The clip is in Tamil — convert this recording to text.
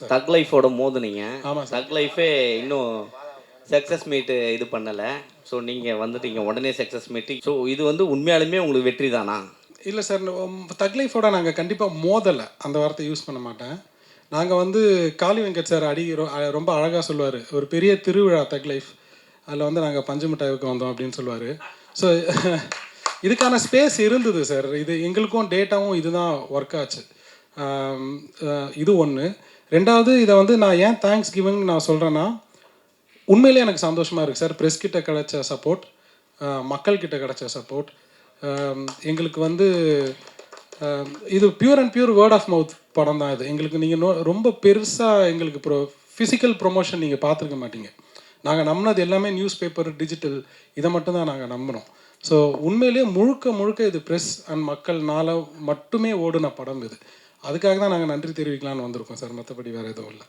தக் லைஃபோட மோதுனீங்க. தக் லைஃபே இன்னும் சக்ஸஸ் மீட்டு இது பண்ணலை ஸோ நீங்கள் வந்துட்டீங்க. உடனே சக்ஸஸ் மீட்டு ஸோ இது வந்து உண்மையாலுமே உங்களுக்கு வெற்றி தானா? இல்லை சார் தக் லைஃபோட நாங்கள் கண்டிப்பாக மோதலை. அந்த வார்த்தை யூஸ் பண்ண மாட்டேன். நாங்கள் வந்து காளி வெங்கட் சார் அடி ரொம்ப அழகாக சொல்லுவார். ஒரு பெரிய திருவிழா தக் லைஃப் அதில் வந்து நாங்கள் பஞ்சு மிட்டாய்க்கு வந்தோம் அப்படின்னு சொல்லுவார். ஸோ இதுக்கான ஸ்பேஸ் இருந்தது சார். இது எங்களுக்கும் டேட்டாவும் இதுதான் ஒர்க் ஆச்சு. இது ஒன்று ரெண்டாவது இதை வந்து நான் ஏன் தேங்க்ஸ் கிவிங் நான் சொல்கிறேன்னா உண்மையிலே எனக்கு சந்தோஷமாக இருக்குது சார். ப்ரெஸ் கிட்ட கிடைச்ச சப்போர்ட் மக்கள்கிட்ட கிடைச்ச சப்போர்ட் எங்களுக்கு வந்து இது pure and pure word of mouth படம் தான் இது. எங்களுக்கு நீங்கள் நோ ரொம்ப பெருசாக எங்களுக்கு ப்ரோ ஃபிசிக்கல் ப்ரொமோஷன் நீங்கள் பார்த்துருக்க மாட்டீங்க. நாங்கள் நம்பினது எல்லாமே நியூஸ் பேப்பர் டிஜிட்டல் இதை மட்டும்தான் நாங்கள் நம்பினோம். ஸோ உண்மையிலேயே முழுக்க முழுக்க இது ப்ரெஸ் அண்ட் மக்கள்னால மட்டுமே ஓடின படம் இது. அதுக்காக தான் நாங்கள் நன்றி தெரிவிக்கலாம்னு வந்திருக்கோம் சார். மற்றபடி வேறு எதுவும் இல்லை.